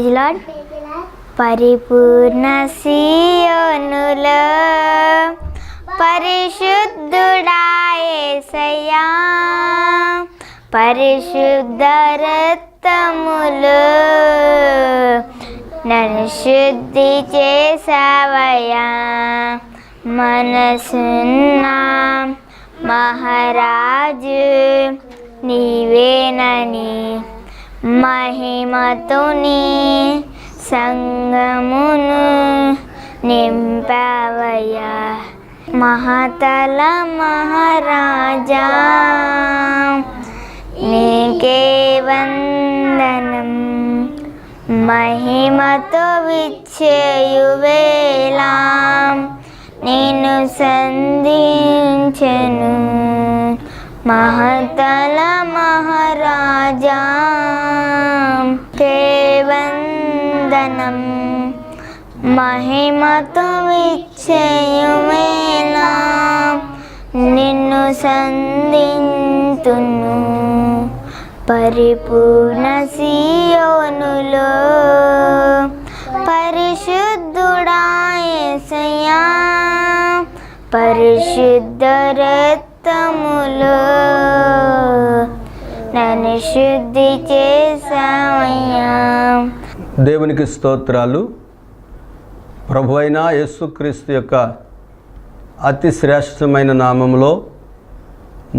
Praise lord పరిపూర్ణ సియోనులో పరిశుద్ధుడాయేసయ్యా. పరిశుద్ధ రక్తములు నన్ను శుద్ధి చేసావయ్యా మనసున్న మహారాజు నీవేనని మహిమతుని సంగమును నింపవయ మహతల మహారాజా నీకే వందనం. మహిమతో విచ్చేయువేలా నేను సంధించను. మహతల మహారాజా కేవందనం మహిమతు విచ్చేయువేళ నిన్ను సంధింతును. పరిపూర్ణ సియోనులో పరిశుద్ధుడాయసయా పరిశుద్ధ రక్తములో నన్ను శుద్ధి చేసావయ్యా దేవునికి స్తోత్రాలు. ప్రభు అయిన యేసుక్రీస్తు యొక్క అతి శ్రేష్టమైన నామంలో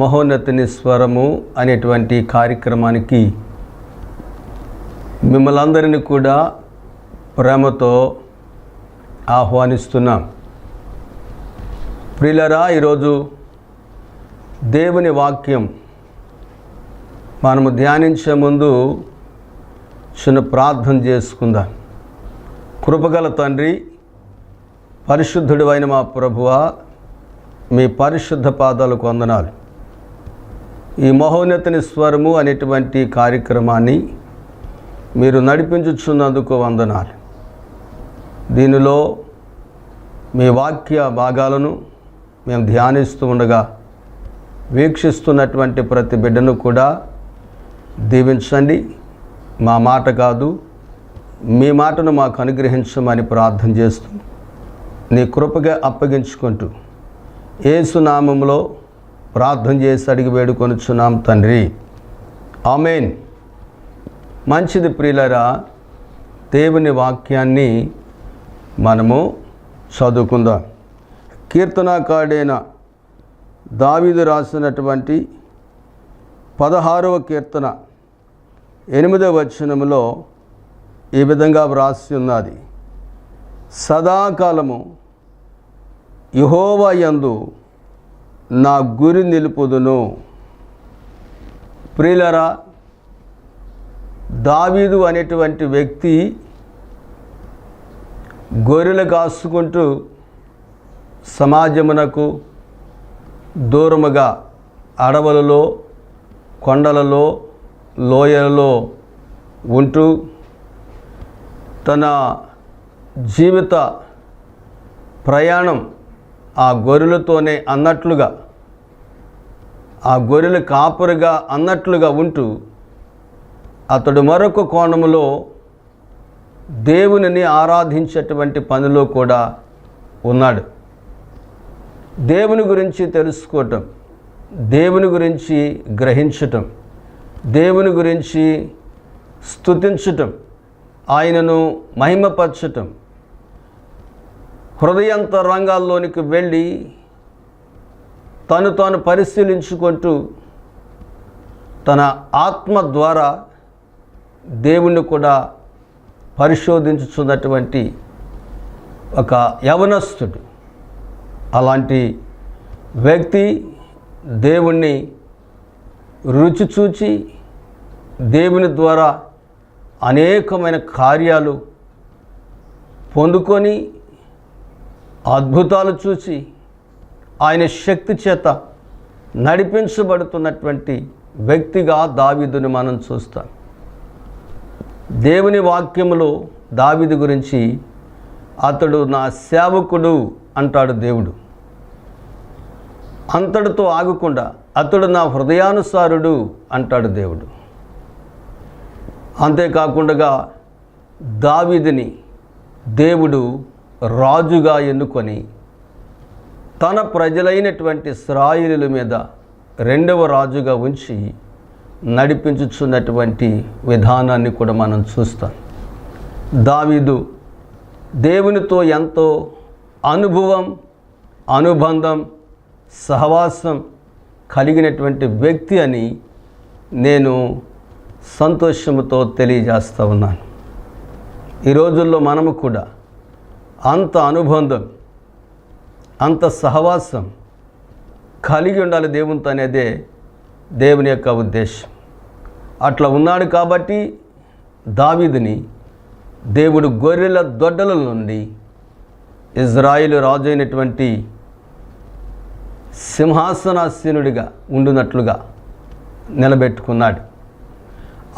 మహోన్నతిని స్వరము అనేటువంటి కార్యక్రమానికి మిమ్మల్ని అందరినీ కూడా ప్రేమతో ఆహ్వానిస్తున్నాం. ప్రియులరా ఈరోజు దేవుని వాక్యం మనము ధ్యానించే ముందు చిన్న ప్రార్థన చేసుకుందాం. కృపగల తండ్రి పరిశుద్ధుడు అయిన మా ప్రభువ మీ పరిశుద్ధ పాదాలకు వందనాలు. ఈ మహోన్నతిని స్వరము అనేటువంటి కార్యక్రమాన్ని మీరు నడిపించుచున్నందుకు వందనాలు. దీనిలో మీ వాక్య భాగాలను మేము ధ్యానిస్తూ ఉండగా వీక్షిస్తున్నటువంటి ప్రతి బిడ్డను కూడా దీవించండి. మా మాట కాదు మీ మాటను మాకు అనుగ్రహించమని ప్రార్థన చేస్తూ నీ కృపగా అప్పగించుకుంటూ ఏసునామంలో ప్రార్థన చేసి అడిగి వేడుకొనుచున్నాం తండ్రి. ఆమెన్. మంచిది ప్రియులరా దేవుని వాక్యాన్ని మనము చదువుకుందాం. కీర్తనాకాడైన దావీదు రాసినటువంటి పదహారవ కీర్తన ఎనిమిదవ వచనంలో ఈ విధంగా వ్రాసి ఉన్నది. సదాకాలము యహోవా యందు నా గురి నిలుపుదును. ప్రియులరా దావీదు అనేటువంటి వ్యక్తి గొర్రెలు కాసుకుంటూ సమాజమునకు దూరముగా అడవులలో కొండలలో లోయలలో ఉంటూ తన జీవిత ప్రయాణం ఆ గొర్రెలతోనే అన్నట్లుగా ఆ గొర్రెల కాపురుగా అన్నట్లుగా ఉంటూ అతడు మరొక కోణంలో దేవునిని ఆరాధించేటువంటి పనిలో కూడా ఉన్నాడు. దేవుని గురించి తెలుసుకోవటం దేవుని గురించి గ్రహించటం దేవుని గురించి స్థుతించటం ఆయనను మహిమపరచటం హృదయంతరంగాల్లోనికి వెళ్ళి తను తాను పరిశీలించుకుంటూ తన ఆత్మ ద్వారా దేవుణ్ణి కూడా పరిశోధించుతున్నటువంటి ఒక యవనస్తుడు. అలాంటి వ్యక్తి దేవుణ్ణి రుచి చూచి దేవుని ద్వారా అనేకమైన కార్యాలు పొందుకొని అద్భుతాలు చూసి ఆయన శక్తి చేత నడిపించబడుతున్నటువంటి వ్యక్తిగా దావిదుని మనం చూస్తాం. దేవుని వాక్యములో దావిది గురించి అతడు నా సేవకుడు అంటాడు దేవుడు. అంతటితో ఆగకుండా అతడు నా హృదయానుసారుడు అంటాడు దేవుడు. అంతేకాకుండా దావీదుని దేవుడు రాజుగా ఎన్నుకొని తన ప్రజలైనటువంటి ఇస్రాయిలుల మీద రెండవ రాజుగా ఉంచి నడిపించుచున్నటువంటి విధానాన్ని కూడా మనం చూస్తాం. దావీదు దేవునితో ఎంతో అనుభవం అనుబంధం సహవాసం కలిగినటువంటి వ్యక్తి అని నేను సంతోషంతో తెలియజేస్తూ ఉన్నాను. ఈ రోజుల్లో మనము కూడా అంత అనుబంధం అంత సహవాసం కలిగి ఉండాలి దేవునితో అనేదే దేవుని యొక్క ఉద్దేశం. అట్లా ఉన్నాడు కాబట్టి దావిదిని దేవుడు గొర్రెల దొడ్డల నుండి ఇజ్రాయిల్ రాజు అయినటువంటి సింహాసనాసీనుడిగా ఉండునట్లుగా నిలబెట్టుకున్నాడు.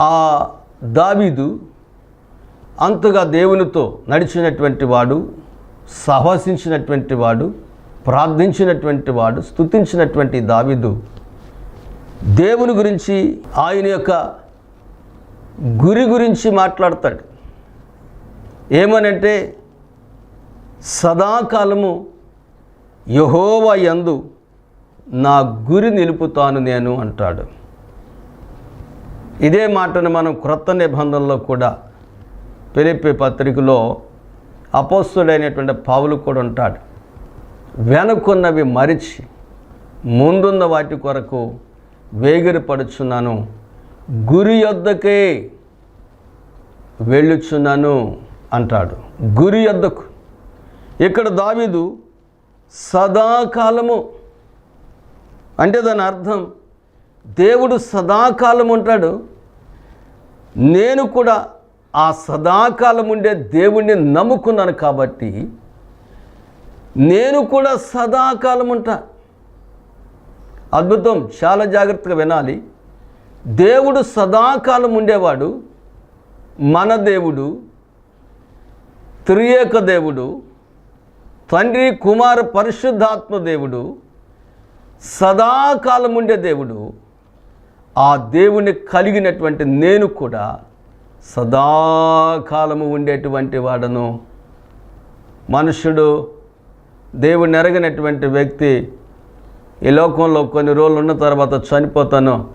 ఆ దావీదు అంతగా దేవునితో నడిచినటువంటి వాడు సహవసించినటువంటి వాడు ప్రార్థించినటువంటి వాడు స్తుతించినటువంటి దావీదు దేవుని గురించి ఆయన యొక్క గురి గురించి మాట్లాడతాడు. ఏమనంటే సదాకాలము యహోవ యందు నా గురి నిలుపుతాను నేను అంటాడు. ఇదే మాటను మనం క్రొత్త నిబంధనలో కూడా పిలిపి పత్రికలో అపోస్తుడైనటువంటి పావులు కూడా ఉంటాడు. వెనుకున్నవి మరిచి ముందున్న వాటి కొరకు వేగిరపడుచున్నాను. గురి యొద్దకే వెళ్ళుచున్నాను అంటాడు. గురి యొద్దకు ఇక్కడ దావీదు సదాకాలము అంటే దాని అర్థం దేవుడు సదాకాలం ఉంటాడు నేను కూడా ఆ సదాకాలం ఉండే దేవుణ్ణి నమ్ముకున్నాను కాబట్టి నేను కూడా సదాకాలం ఉంటా అద్భుతం చాలా జాగ్రత్తగా వినాలి. దేవుడు సదాకాలం ఉండేవాడు మన దేవుడు త్రియేక దేవుడు తండ్రి కుమార పరిశుద్ధాత్మ దేవుడు సదాకాలం ఉండే దేవుడు ఆ దేవుని కలిగినటువంటి నేను కూడా సదాకాలము ఉండేటువంటి వాడను. మనుషుడు దేవుని ఎరగినటువంటి వ్యక్తి ఈ లోకంలో కొన్ని రోజులు ఉన్న తర్వాత చనిపోతాను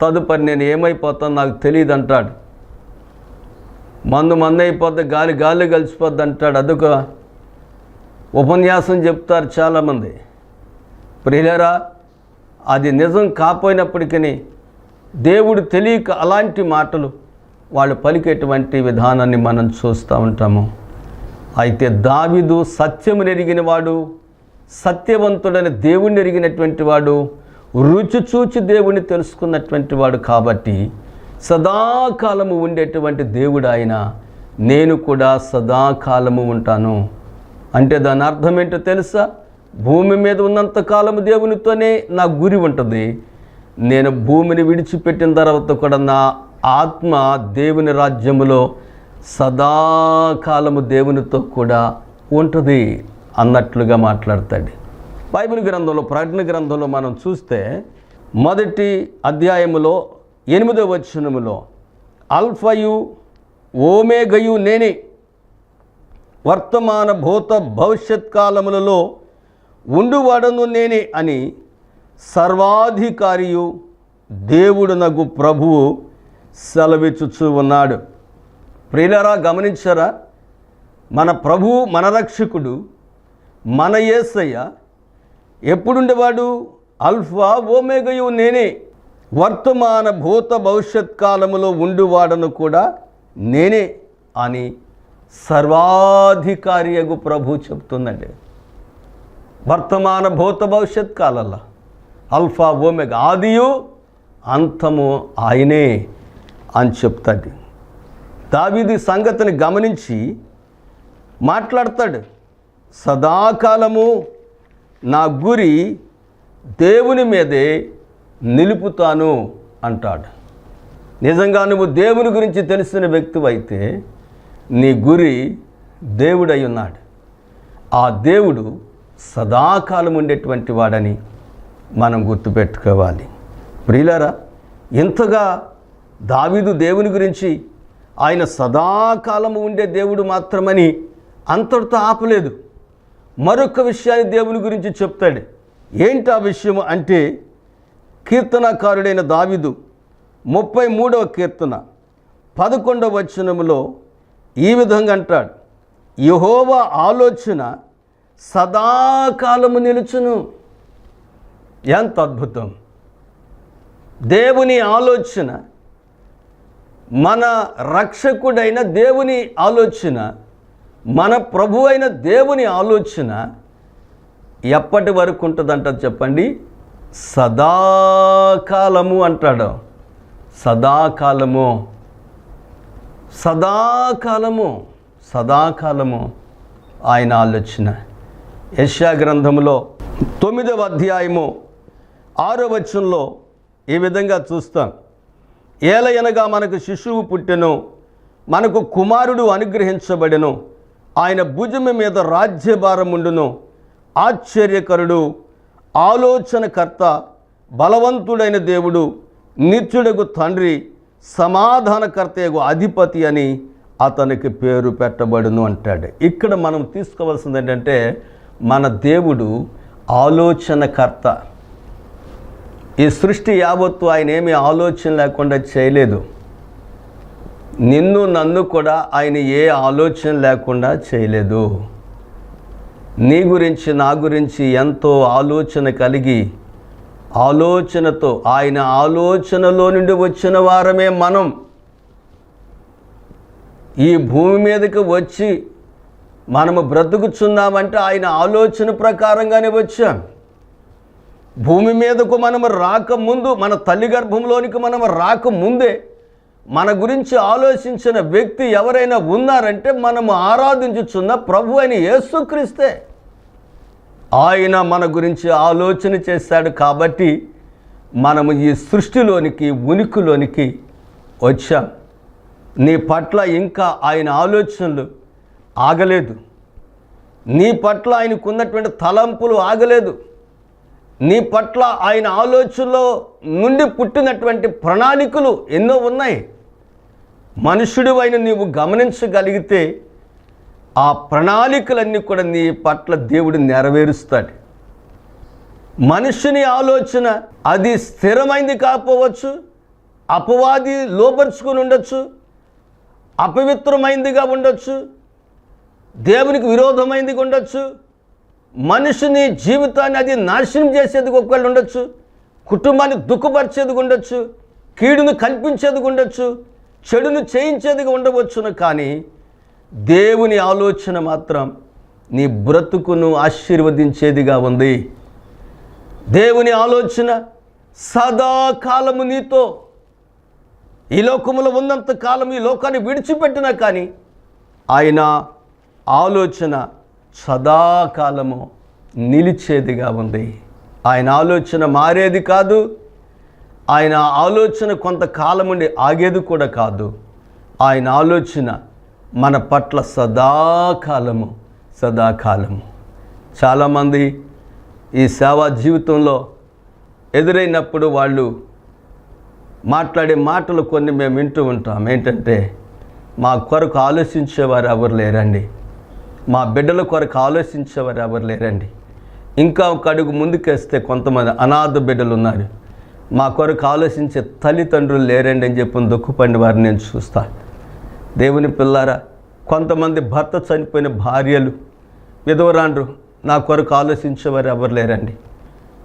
తదుపరి నేను ఏమైపోతాను నాకు తెలియదు అంటాడు మందు మందు అయిపోద్ది గాలి గాలి కలిసిపోద్ది అంటాడు అదొక ఉపన్యాసం చెప్తారు చాలామంది. ప్రియులరా అది నిజం కాపోయినప్పటికీ దేవుడు తెలియక అలాంటి మాటలు వాళ్ళు పలికేటువంటి విధానాన్ని మనం చూస్తూ ఉంటాము. అయితే దావిదు సత్యము ఎరిగిన వాడు సత్యవంతుడని దేవుణ్ణి ఎరిగినటువంటి వాడు రుచి చూచి దేవుణ్ణి తెలుసుకున్నటువంటి వాడు కాబట్టి సదాకాలము ఉండేటువంటి దేవుడు ఆయన. నేను కూడా సదాకాలము ఉంటాను. అంటే దాని అర్థం ఏంటో తెలుసా? భూమి మీద ఉన్నంత కాలము దేవునితోనే నా గురి ఉంటుంది. నేను భూమిని విడిచిపెట్టిన తర్వాత కూడా నా ఆత్మ దేవుని రాజ్యములో సదాకాలము దేవునితో కూడా ఉంటుంది అన్నట్లుగా మాట్లాడతాడు. బైబిల్ గ్రంథంలో ప్రకటన గ్రంథంలో మనం చూస్తే మొదటి అధ్యాయములో ఎనిమిదో వచనములో అల్ఫయు ఓమేగయు నేనే వర్తమాన భూత భవిష్యత్ కాలములలో ఉండువాడను నేనే అని సర్వాధికారియు దేవుడునగు ప్రభువు సెలవిచ్చుచూ ఉన్నాడు. ప్రియులరా గమనించరా? మన ప్రభువు మన రక్షకుడు మన యేసయ్య ఎప్పుడుండేవాడు? అల్ఫా ఓమేగయు నేనే. వర్తమాన భూత భవిష్యత్ కాలములో ఉండువాడను కూడా నేనే అని సర్వాధికారియగు ప్రభు చెప్తుందండి. వర్తమాన భూత భవిష్యత్ కాలంలో అల్ఫా ఓమెగ ఆదియు అంతము ఆయనే అని చెప్తాడు. దావీది సంగతిని గమనించి మాట్లాడతాడు. సదాకాలము నా గురి దేవుని మీదే నిలుపుతాను అంటాడు. నిజంగా నువ్వు దేవుని గురించి తెలిసిన వ్యక్తివైతే నీ గురి దేవుడై ఉన్నాడు ఆ దేవుడు సదాకాలం ఉండేటువంటి వాడని మనం గుర్తుపెట్టుకోవాలి. ప్రియులారా ఇంతగా దావీదు దేవుని గురించి ఆయన సదాకాలము ఉండే దేవుడు మాత్రమని అంతటితో ఆపలేదు. మరొక విషయాన్ని దేవుని గురించి చెప్తాడు. ఏంటి ఆ విషయం అంటే కీర్తనకారుడైన దావిదు ముప్పై మూడవ కీర్తన పదకొండవ వచనములో ఈ విధంగా అంటాడు. యహోవ ఆలోచన సదాకాలము నిలుచును. ఎంత అద్భుతం. దేవుని ఆలోచన మన రక్షకుడైన దేవుని ఆలోచన మన ప్రభు అయిన దేవుని ఆలోచన ఎప్పటి వరకు ఉంటుందంట చెప్పండి? సదాకాలము అంటాడు. సదాకాలము. సదాకాలము సదాకాలము ఆయన ఆలోచన. యశా గ్రంథములో తొమ్మిదవ అధ్యాయము ఆరో వచనంలో ఈ విధంగా చూస్తాం. ఏలయనగా మనకు శిశువు పుట్టెను మనకు కుమారుడు అనుగ్రహించబడెను ఆయన భుజం మీద రాజ్యభారముండును ఆశ్చర్యకరుడు ఆలోచనకర్త బలవంతుడైన దేవుడు నిత్యుడకు తండ్రి సమాధానకర్తయగు అధిపతి అని అతనికి పేరు పెట్టబడును అంటాడు. ఇక్కడ మనం తీసుకోవాల్సింది ఏంటంటే మన దేవుడు ఆలోచనకర్త. ఈ సృష్టి యావత్తు ఆయన ఏమీ ఆలోచన లేకుండా చేయలేదు. నిన్ను నన్ను కూడా ఆయన ఏ ఆలోచన లేకుండా చేయలేదు. నీ గురించి నా గురించి ఎంతో ఆలోచన కలిగి ఆలోచనతో ఆయన ఆలోచనలో నుండి వచ్చిన వారమే మనం. ఈ భూమి మీదకి వచ్చి మనము బ్రతుకుచున్నామంటే ఆయన ఆలోచన ప్రకారంగానే వచ్చాం. భూమి మీదకు మనము రాకముందు మన తల్లి గర్భంలోనికి మనము రాకముందే మన గురించి ఆలోచించిన వ్యక్తి ఎవరైనా ఉన్నారంటే మనము ఆరాధించుచున్న ప్రభు అని యేసుక్రీస్తే. ఆయన మన గురించి ఆలోచన చేశాడు కాబట్టి మనము ఈ సృష్టిలోనికి ఉనికిలోనికి వచ్చాం. నీ పట్ల ఇంకా ఆయన ఆలోచనలు ఆగలేదు. నీ పట్ల ఆయనకు ఉన్నటువంటి తలంపులు ఆగలేదు. నీ పట్ల ఆయన ఆలోచనలో నుండి పుట్టినటువంటి ప్రణాళికలు ఎన్నో ఉన్నాయి. మనుషుడు అయిన నీవు గమనించగలిగితే ఆ ప్రణాళికలన్నీ కూడా నీ పట్ల దేవుడు నెరవేరుస్తాడు. మనుషుని ఆలోచన అది స్థిరమైంది కాకపోవచ్చు అపవాది లోపరుచుకుని ఉండొచ్చు అపవిత్రమైందిగా ఉండొచ్చు దేవునికి విరోధమైంది ఉండొచ్చు మనిషిని జీవితాన్ని అది నాశనం చేసేది ఒకళ్ళు ఉండొచ్చు కుటుంబాన్ని దుఃఖపరిచేది ఉండొచ్చు కీడును కల్పించేది ఉండొచ్చు చెడును చేయించేదిగా ఉండవచ్చును కానీ దేవుని ఆలోచన మాత్రం నీ బ్రతుకును ఆశీర్వదించేదిగా ఉంది. దేవుని ఆలోచన సదాకాలము నీతో. ఈ లోకములో ఉన్నంత కాలం ఈ లోకాన్ని విడిచిపెట్టినా కానీ ఆయన ఆలోచన సదాకాలము నిలిచేదిగా ఉంది. ఆయన ఆలోచన మారేది కాదు. ఆయన ఆలోచన కొంతకాలం ఉండి ఆగేది కూడా కాదు. ఆయన ఆలోచన మన పట్ల సదాకాలము సదాకాలము. చాలామంది ఈ సేవా జీవితంలో ఎదురైనప్పుడు వాళ్ళు మాట్లాడే మాటలు కొన్ని మేము వింటూ ఉంటాం. ఏంటంటే మా కొరకు ఆలోచించేవారు ఎవరు లేరండి. మా బిడ్డల కొరకు ఆలోచించేవారు ఎవరు లేరండి. ఇంకా ఒక అడుగు ముందుకేస్తే కొంతమంది అనాథ బిడ్డలు ఉన్నారు. మా కొరకు ఆలోచించే తల్లిదండ్రులు లేరండి అని చెప్పి దుఃఖపడిన వారిని నేను చూస్తాను దేవుని పిల్లారా కొంతమంది భర్త చనిపోయిన భార్యలు విధవరాండ్రు నా కొరకు ఆలోచించేవారు ఎవరు లేరండి.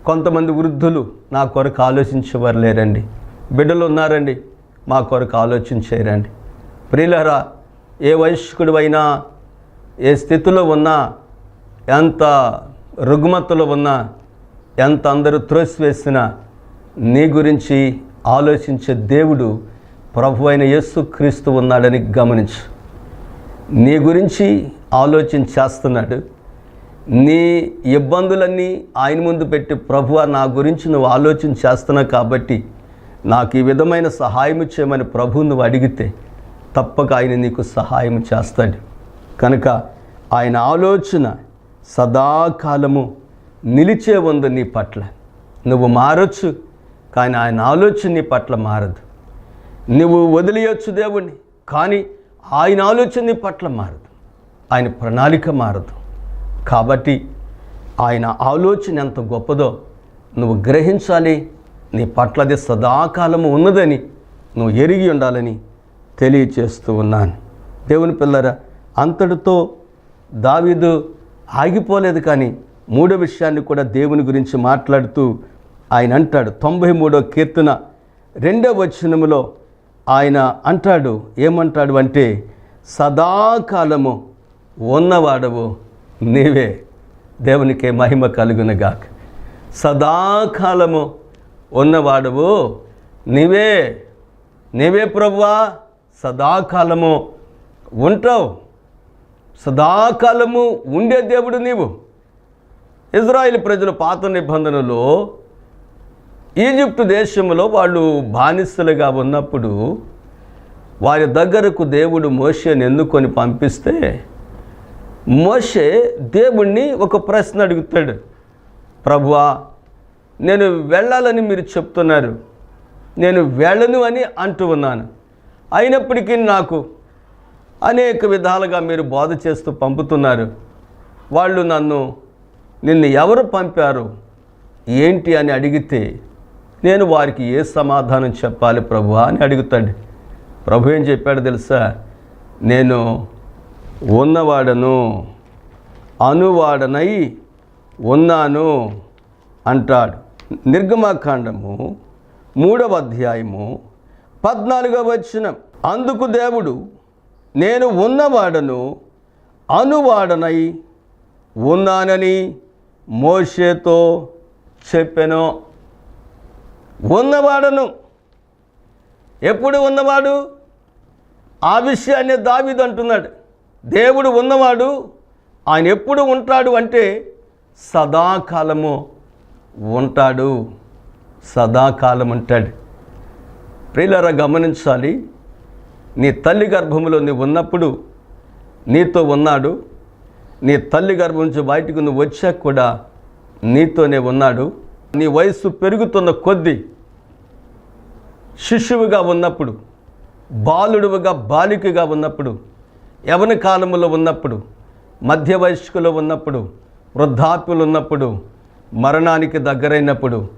కొంతమంది వృద్ధులు నా కొరకు ఆలోచించేవారు లేరండి. బిడ్డలు ఉన్నారండి మా కొరకు ఆలోచించేరండి. ప్రియులరా ఏ వయస్కుడు అయినా ఏ స్థితిలో ఉన్నా ఎంత రుగ్మతలో ఉన్నా ఎంత అందరూ త్రోసివేసినా నీ గురించి ఆలోచించే దేవుడు ప్రభు అయిన యేసు క్రీస్తు ఉన్నాడని గమనించు. నీ గురించి ఆలోచన చేస్తున్నాడు. నీ ఇబ్బందులన్నీ ఆయన ముందు పెట్టి ప్రభువ నా గురించి నువ్వు ఆలోచన చేస్తున్నావు కాబట్టి నాకు ఈ విధమైన సహాయం చేయమని ప్రభు నువ్వు అడిగితే తప్పక ఆయన నీకు సహాయం చేస్తాడు. కనుక ఆయన ఆలోచన సదాకాలము నిలిచే ఉంది నీ పట్ల. నువ్వు మారొచ్చు కానీ ఆయన ఆలోచన నీ పట్ల మారదు. నువ్వు వదిలేయచ్చు దేవుణ్ణి కానీ ఆయన ఆలోచన నీ పట్ల మారదు. ఆయన ప్రణాళిక మారదు. కాబట్టి ఆయన ఆలోచన ఎంత గొప్పదో నువ్వు గ్రహించాలి. నీ పట్ల అది సదాకాలము ఉన్నదని నువ్వు ఎరిగి ఉండాలని తెలియచేస్తూ ఉన్నాను. దేవుని పిల్లరా అంతటితో దావీదు ఆగిపోలేదు కానీ మూడో విషయాన్ని కూడా దేవుని గురించి మాట్లాడుతూ ఆయన అంటాడు. తొంభై మూడో కీర్తన రెండో వచనములో ఆయన అంటాడు ఏమంటాడు అంటే సదాకాలము ఉన్నవాడవు నీవే. దేవునికే మహిమ కలుగునగాక. సదాకాలము ఉన్నవాడవు నీవే. నీవే ప్రభువా? సదాకాలము ఉంటావు. సదాకాలము ఉండే దేవుడు నీవు. ఇజ్రాయిల్ ప్రజలు పాత నిబంధనలో ఈజిప్టు దేశంలో వాళ్ళు బానిసలుగా ఉన్నప్పుడు వారి దగ్గరకు దేవుడు మోషేని ఎన్నుకొని పంపిస్తే మోషే దేవుణ్ణి ఒక ప్రశ్న అడుగుతాడు ప్రభువా నేను వెళ్ళాలని మీరు చెప్తున్నారు. నేను వెళ్ళను అని అంటూ ఉన్నాను. అయినప్పటికీ నాకు అనేక విధాలుగా మీరు బోధ చేస్తూ పంపుతున్నారు. వాళ్ళు నన్ను నిన్ను ఎవరు పంపారు? ఏంటి? అని అడిగితే నేను వారికి ఏ సమాధానం చెప్పాలి ప్రభు అని అడుగుతాడు. ప్రభు ఏం చెప్పాడు తెలుసా? నేను ఉన్నవాడను అనువాడనై ఉన్నాను అంటాడు. నిర్గమాకాండము మూడవ అధ్యాయము పద్నాలుగవ వచనం. అందుకు దేవుడు నేను ఉన్నవాడను అనువాడనై ఉన్నానని మోషేతో చెప్పెను. ఉన్నవాడను. ఎప్పుడు ఉన్నవాడు? ఆ విషయాన్ని దావిదు అంటున్నాడు. దేవుడు ఉన్నవాడు ఆయన ఎప్పుడు ఉంటాడు అంటే సదాకాలము ఉంటాడు. సదాకాలం అంటాడు. ప్రియులరా గమనించాలి. నీ తల్లి గర్భములో నువ్వు ఉన్నప్పుడు నీతో ఉన్నాడు. నీ తల్లి గర్భం నుంచి బయటకు నువ్వు వచ్చాక కూడా నీతోనే ఉన్నాడు. నీ వయస్సు పెరుగుతున్న కొద్దీ శిశువుగా ఉన్నప్పుడు బాలుడువుగా బాలికగా ఉన్నప్పుడు యవన కాలములో ఉన్నప్పుడు మధ్య వయస్కులు ఉన్నప్పుడు వృద్ధాప్యులు ఉన్నప్పుడు మరణానికి దగ్గరైనప్పుడు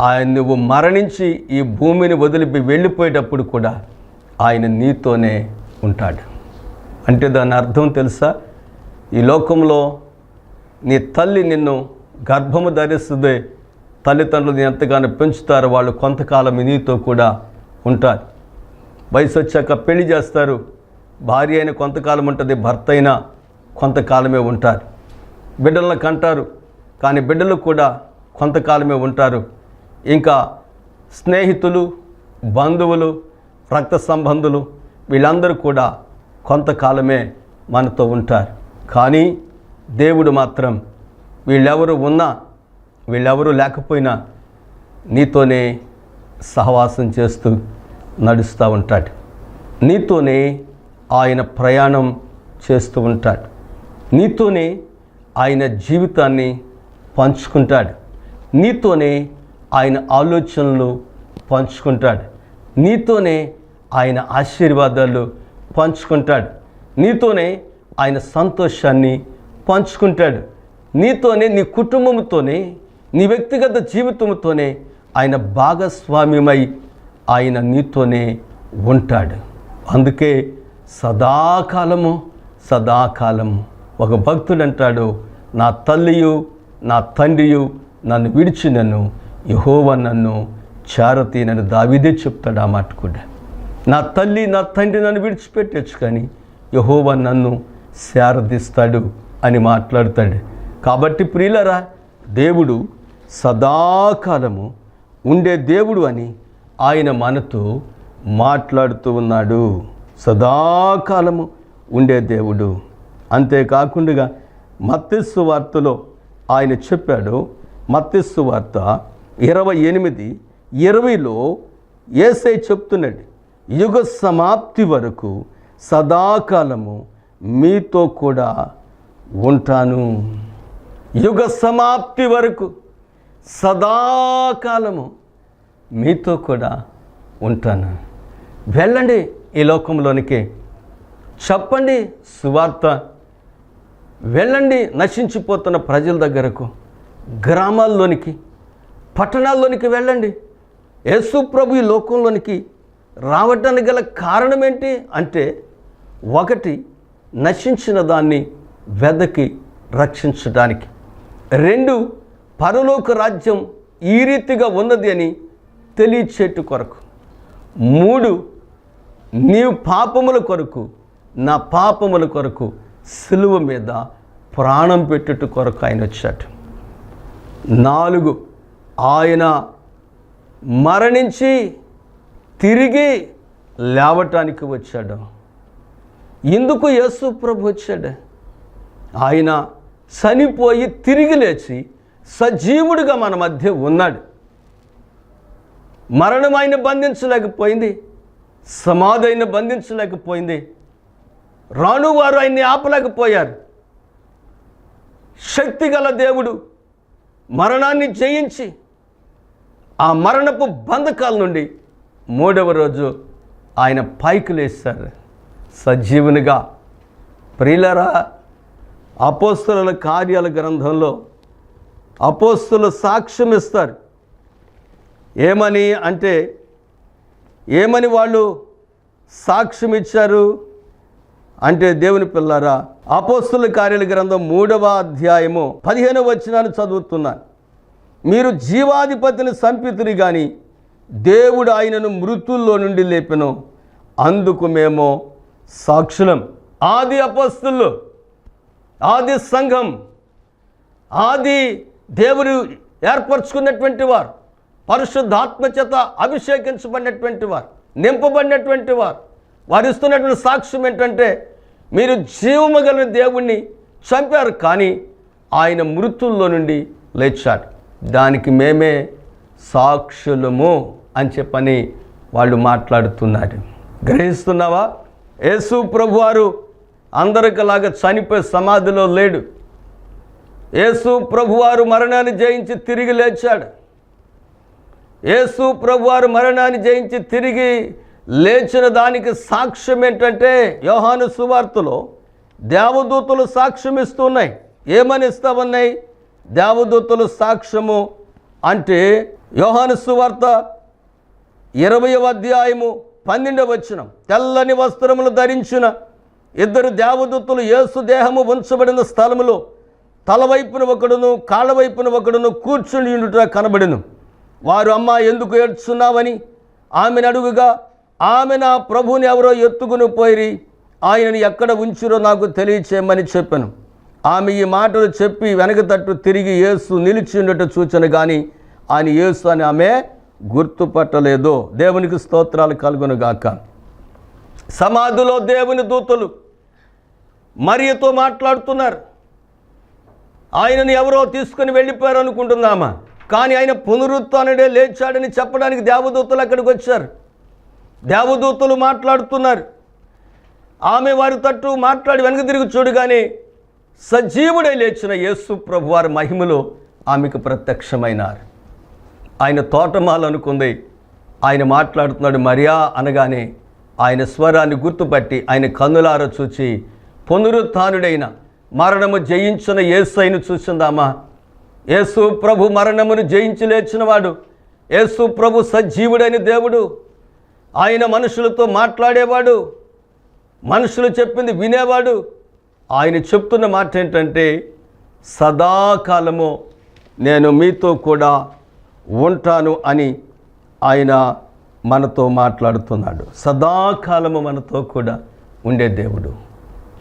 ఆయన నువ్వు మరణించి ఈ భూమిని వదిలిపి వెళ్ళిపోయేటప్పుడు కూడా ఆయన నీతోనే ఉంటాడు. అంటే దాని అర్థం తెలుసా? ఈ లోకంలో నీ తల్లి నిన్ను గర్భము ధరిస్తుంది తల్లిదండ్రులు ఎంతగానో పెంచుతారు వాళ్ళు కొంతకాలం నీతో కూడా ఉంటారు. వయసు వచ్చాక పెళ్ళి చేస్తారు. భార్య అయిన కొంతకాలం ఉంటుంది భర్త అయినా కొంతకాలమే ఉంటారు. బిడ్డలను కంటారు కానీ బిడ్డలు కూడా కొంతకాలమే ఉంటారు. ఇంకా స్నేహితులు బంధువులు రక్త సంబంధులు వీళ్ళందరూ కూడా కొంతకాలమే మనతో ఉంటారు. కానీ దేవుడు మాత్రం వీళ్ళెవరు ఉన్నా వీళ్ళెవరూ లేకపోయినా నీతోనే సహవాసం చేస్తూ నడుస్తూ ఉంటాడు. నీతోనే ఆయన ప్రయాణం చేస్తూ ఉంటాడు. నీతోనే ఆయన జీవితాన్ని పంచుకుంటాడు. నీతోనే ఆయన ఆలోచనలు పంచుకుంటాడు. నీతోనే ఆయన ఆశీర్వాదాలు పంచుకుంటాడు. నీతోనే ఆయన సంతోషాన్ని పంచుకుంటాడు. నీతోనే నీ కుటుంబంతోనే నీ వ్యక్తిగత జీవితంతోనే ఆయన భాగస్వామ్యమై ఆయన నీతోనే ఉంటాడు. అందుకే సదాకాలము సదాకాలము. ఒక భక్తుడు అంటాడు నా తల్లియు నా తండ్రియు నన్ను విడిచి నన్ను యహోవ నన్ను చారతి నన్ను దావిదే చెప్తాడు ఆ మాట కూడా. నా తల్లి నా తండ్రి నన్ను విడిచిపెట్టచ్చు కానీ యహోవ నన్ను శారదిస్తాడు అని మాట్లాడతాడు. కాబట్టి ప్రియులరా దేవుడు సదాకాలము ఉండే దేవుడు అని ఆయన మనతో మాట్లాడుతూ ఉన్నాడు. సదాకాలము ఉండే దేవుడు. అంతేకాకుండా మత్స్సు వార్తలో ఆయన చెప్పాడు. మత్స్సు వార్త ఇరవై ఎనిమిది ఇరవైలో ఏసై చెప్తున్నాడు యుగ సమాప్తి వరకు సదాకాలము మీతో కూడా ఉంటాను. యుగ సమాప్తి వరకు సదాకాలము మీతో కూడా ఉంటాను. వెళ్ళండి ఈ లోకంలోనికి. చెప్పండి సువార్త. వెళ్ళండి నశించిపోతున్న ప్రజల దగ్గరకు. గ్రామాల్లోనికి పట్టణాల్లోనికి వెళ్ళండి. యేసు ప్రభు ఈ లోకంలోనికి రావడానికి గల కారణం ఏంటి అంటే ఒకటి నశించిన దాన్ని వెదకి రక్షించడానికి. రెండు పరలోక రాజ్యం ఈ రీతిగా ఉన్నది అని తెలియచేటు కొరకు. మూడు నీవు పాపముల కొరకు నా పాపముల కొరకు సిలువ మీద ప్రాణం పెట్టుట కొరకు ఆయన వచ్చాడు. నాలుగు ఆయన మరణించి తిరిగి లేవటానికి వచ్చాడు. ఎందుకు యేసు ప్రభు వచ్చాడు. ఆయన చనిపోయి తిరిగి లేచి సజీవుడిగా మన మధ్య ఉన్నాడు. మరణం ఆయన బంధించలేకపోయింది. సమాధి ఆయన బంధించలేకపోయింది. రాను వారు ఆయన్ని ఆపలేకపోయారు. శక్తిగల దేవుడు మరణాన్ని జయించి ఆ మరణపు బంధకాల నుండి మూడవ రోజు ఆయన పైకి లేస్తారు సజీవునిగా ప్రియులరా అపోస్తుల కార్యాల గ్రంథంలో అపోస్తులు సాక్ష్యం ఇస్తారు. ఏమని అంటే ఏమని వాళ్ళు సాక్ష్యం ఇచ్చారు? అంటే దేవుని పిల్లారా అపోస్తుల కార్యాల గ్రంథం మూడవ అధ్యాయము పదిహేను వచనాన్ని చదువుతున్నాను. మీరు జీవాధిపతిని సంపితుని కానీ దేవుడు ఆయనను మృతుల్లో నుండి లేపెను. అందుకు మేము సాక్షులం. ఆది అపోస్తులు ఆది సంఘం ఆది దేవుడు ఏర్పరచుకున్నటువంటి వారు పరిశుద్ధాత్మచేత అభిషేకించబడినటువంటి వారు నింపబడినటువంటి వారు వారు ఇస్తున్నటువంటి సాక్ష్యం ఏంటంటే మీరు జీవము కలిగిన దేవుణ్ణి చంపారు కానీ ఆయన మృతుల్లో నుండి లేచాడు. దానికి మేమే సాక్షులము అని చెప్పని వాళ్ళు మాట్లాడుతున్నారు. గ్రహిస్తున్నావా? యేసు ప్రభువారు అందరికలాగా చనిపోయే సమాధిలో లేడు. యేసు ప్రభువారు మరణాన్ని జయించి తిరిగి లేచాడు. యేసు ప్రభువారు మరణాన్ని జయించి తిరిగి లేచిన దానికి సాక్ష్యం ఏంటంటే యోహాను సువార్తలో దేవదూతలు సాక్ష్యం ఇస్తున్నాయి ఏమని ఇస్తామన్నాయి? దేవదూతలు సాక్ష్యము అంటే యోహాను సువార్త ఇరవయవ అధ్యాయము పన్నెండవ వచనం. తెల్లని వస్త్రములు ధరించిన ఇద్దరు దేవదూతలు యేసు దేహము ఉంచబడిన స్థలములో తలవైపున ఒకడును కాళ్ళ వైపున ఒకడును కూర్చుని ఉండుట కనబడెను. వారు అమ్మ ఎందుకు ఏడ్చున్నావని? ఆమెను అడుగుగా ఆమె నా ప్రభుని ఎవరో ఎత్తుకుని పోయి ఆయనను ఎక్కడ ఉంచిరో నాకు తెలియచేయమని చెప్పాను. ఆమె ఈ మాటలు చెప్పి వెనక తట్టు తిరిగి ఏసు నిలిచి ఉండట చూచను కానీ ఆయన యేసు అని ఆమె గుర్తుపట్టలేదు. దేవునికి స్తోత్రాలు కలుగునుగాక సమాధిలో దేవుని దూతలు మరియతో మాట్లాడుతున్నారు. ఆయనను ఎవరో తీసుకుని వెళ్ళిపోయారు అనుకుంటున్నామా? కానీ ఆయన పునరుత్డే లేచాడని చెప్పడానికి దేవదూతలు అక్కడికి వచ్చారు. దేవదూతలు మాట్లాడుతున్నారు. ఆమె వారి తట్టు మాట్లాడి వెనక తిరిగి చూడగానే సజీవుడై లేచిన యేసు ప్రభు వారి మహిమలో ఆమెకు ప్రత్యక్షమైనారు. ఆయన తోటమాలనుకుంది ఆయన మాట్లాడుతున్నాడు మరియా అనగానే ఆయన స్వరాన్ని గుర్తుపట్టి ఆయన కన్నులార చూచి పునరుత్నుడైన మరణము జయించిన ఏసైను చూసిందామా? యేసు ప్రభు మరణమును జయించి లేచినవాడు. యేసు ప్రభు సజీవుడైన దేవుడు. ఆయన మనుషులతో మాట్లాడేవాడు. మనుషులు చెప్పింది వినేవాడు. ఆయన చెప్తున్న మాట ఏంటంటే సదాకాలము నేను మీతో కూడా ఉంటాను అని ఆయన మనతో మాట్లాడుతున్నాడు. సదాకాలము మనతో కూడా ఉండే దేవుడు.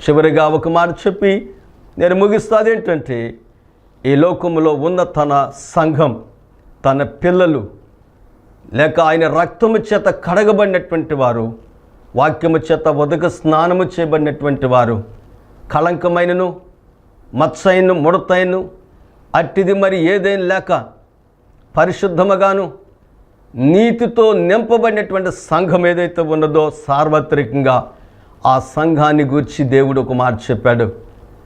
చివరిగా ఒక మాట చెప్పి నేను ముగిస్తాది ఏంటంటే ఈ లోకములో ఉన్న తన సంఘం తన పిల్లలు లేక ఆయన రక్తము చేత కడగబడినటువంటి వారు వాక్యము చేత ఉదక స్నానము చేయబడినటువంటి వారు కళంకమైనను మత్సైను ముడతైను అట్టిది మరి ఏదైనా లేక పరిశుద్ధముగాను నీతితో నింపబడినటువంటి సంఘం ఏదైతే ఉన్నదో సార్వత్రికంగా ఆ సంఘాన్ని గూర్చి దేవుడు ఒక మాట చెప్పాడు.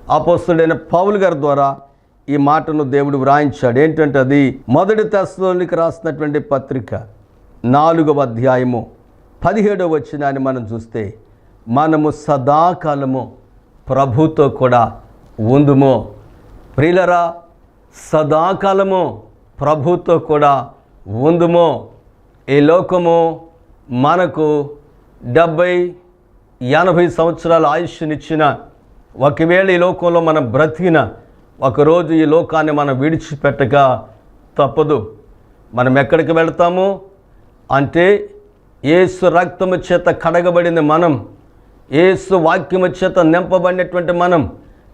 అపోస్తుడైన పౌలు గారి ద్వారా ఈ మాటను దేవుడు వ్రాయించాడు. ఏంటంటే అది? మొదటి తెశలోనికి రాసినటువంటి పత్రిక నాలుగవ అధ్యాయము పదిహేడవ వచ్చినాన్ని మనం చూస్తే మనము సదాకాలము ప్రభుతో కూడా ఉందుము. ప్రిలరా సదాకాలము ప్రభుతో కూడా ఉందుము. ఈ లోకము మనకు డెబ్భై ఎనభై సంవత్సరాల ఆయుష్నిచ్చిన ఒకవేళ ఈ లోకంలో మనం బ్రతికిన ఒకరోజు ఈ లోకాన్ని మనం విడిచిపెట్టక తప్పదు. మనం ఎక్కడికి వెళ్తాము? అంటే ఏసు రక్తము చేత కడగబడిన మనం ఏసు వాక్యము చేత నింపబడినటువంటి మనం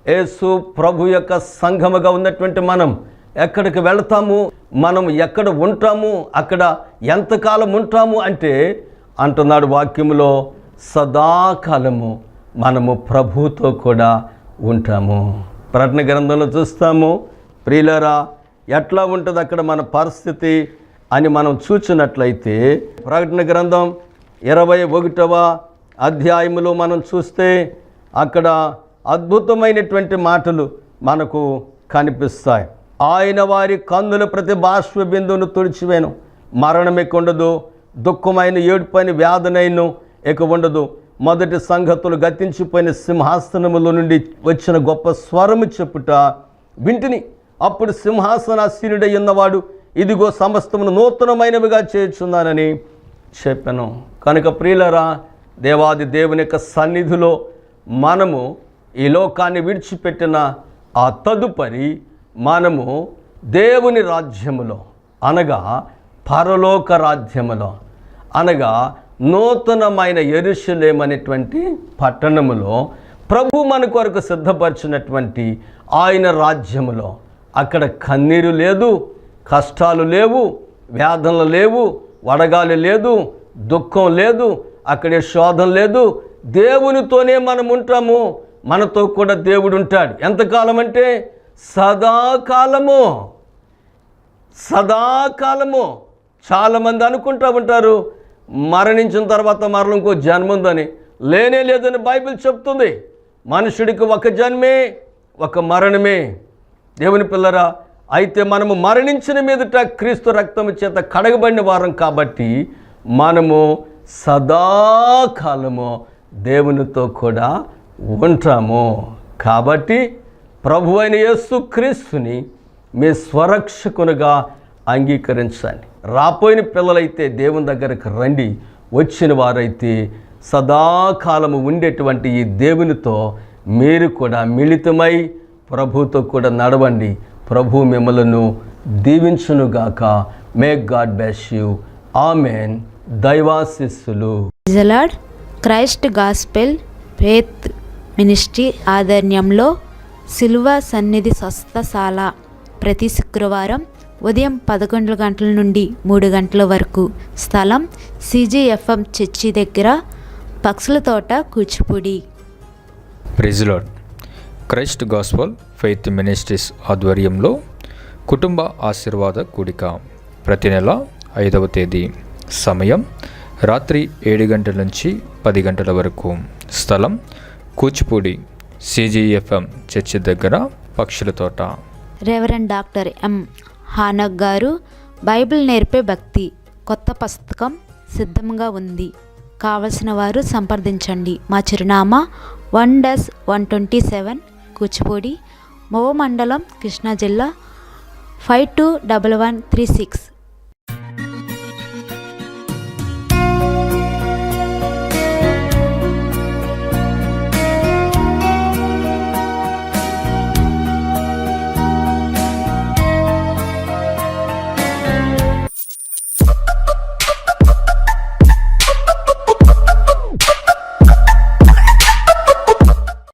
ఏసు ప్రభు యొక్క సంఘముగా ఉన్నటువంటి మనం ఎక్కడికి వెళ్తాము? మనం ఎక్కడ ఉంటాము? అక్కడ ఎంతకాలం ఉంటాము అంటే అంటున్నాడు వాక్యములో సదాకాలము. మనము ప్రభుతో కూడా ఉంటాము. ప్రకటన గ్రంథంలో చూస్తాము ప్రియులరా ఎట్లా ఉంటుంది అక్కడ మన పరిస్థితి అని మనం చూచినట్లయితే ప్రకటన గ్రంథం ఇరవై ఒకటవ అధ్యాయములో మనం చూస్తే అక్కడ అద్భుతమైనటువంటి మాటలు మనకు కనిపిస్తాయి. ఆయన వారి కన్నుల ప్రతి బాష్ప బిందువును తుడిచివేను. మరణం ఎక్కువ ఉండదు దుఃఖమైన ఏడుపైన వ్యాధనైను ఇక ఉండదు. మొదటి సంగతులు గతించిపోయిన సింహాసనములో నుండి వచ్చిన గొప్ప స్వరము చెప్పుట వింటిని. అప్పుడు సింహాసనాసీనుడై ఉన్నవాడు ఇదిగో సమస్తమును నూతనమైనవిగా చేర్చున్నానని చెప్పాను. కనుక ప్రియులరా దేవాది దేవుని యొక్క సన్నిధిలో మనము ఈ లోకాన్ని విడిచిపెట్టిన ఆ తదుపరి మనము దేవుని రాజ్యములో అనగా పరలోక రాజ్యములో అనగా నూతనమైన ఎరుషులేమనేటువంటి పట్టణములో ప్రభు మన కొరకు సిద్ధపరిచినటువంటి ఆయన రాజ్యములో అక్కడ కన్నీరు లేదు కష్టాలు లేవు వేదనలు లేవు వడగాలి లేదు దుఃఖం లేదు అక్కడే శోధం లేదు. దేవునితోనే మనం ఉంటాము. మనతో కూడా దేవుడు ఉంటాడు. ఎంతకాలం అంటే? సదాకాలము. సదాకాలము. చాలామంది అనుకుంటూ ఉంటారు మరణించిన తర్వాత మరల ఇంకో జన్మ ఉందని. లేనే లేదని బైబిల్ చెప్తుంది. మనుషుడికి ఒక జన్మే ఒక మరణమే. దేవుని పిల్లరా అయితే మనము మరణించిన మీదట క్రీస్తు రక్తము చేత కడగబడిన వారం కాబట్టి మనము సదాకాలము దేవునితో కూడా ఉంటాము. కాబట్టి ప్రభు అయిన యేసు క్రీస్తుని మీ స్వరక్షకునిగా అంగీకరించండి. రాపోయిన పిల్లలైతే దేవుని దగ్గరకు రండి. వచ్చిన వారైతే సదాకాలము ఉండేటువంటి ఈ దేవునితో మీరు కూడా మిళితమై ప్రభుతో కూడా నడవండి. ప్రభు మిమ్మలను దీవించునుగాక. May God bless you amen దైవాశిస్సులు. జలాడ్ క్రైస్ట్ గాస్పెల్ ఫేత్ మినిస్ట్రీ ఆధ్వర్యంలో సిల్వ సన్నిధి స్వస్థశాల ప్రతి శుక్రవారం ఉదయం పదకొండు గంటల నుండి మూడు గంటల వరకు. స్థలం సిజిఎఫ్ఎం చర్చి దగ్గర పక్షుల తోట కూచిపూడి. ప్రెజిలాడ్ క్రైస్ట్ గాస్పల్ ఫెయిత్ మినిస్ట్రీస్ ఆధ్వర్యంలో కుటుంబ ఆశీర్వాద కూడిక ప్రతి నెల ఐదవ తేదీ సమయం రాత్రి ఏడు గంటల నుంచి పది గంటల వరకు. స్థలం కూచిపూడి సిజిఎఫ్ఎం చర్చి దగ్గర పక్షుల తోట. రెవరెండ్ డాక్టర్ ఎం హానక్ గారు బైబిల్ నేర్పే భక్తి కొత్త పుస్తకం సిద్ధంగా ఉంది. కావలసిన వారు సంప్రదించండి. మా చిరునామా one dash one twenty seven Kuchipudi Mova మండలం కృష్ణా జిల్లా five two double one three six.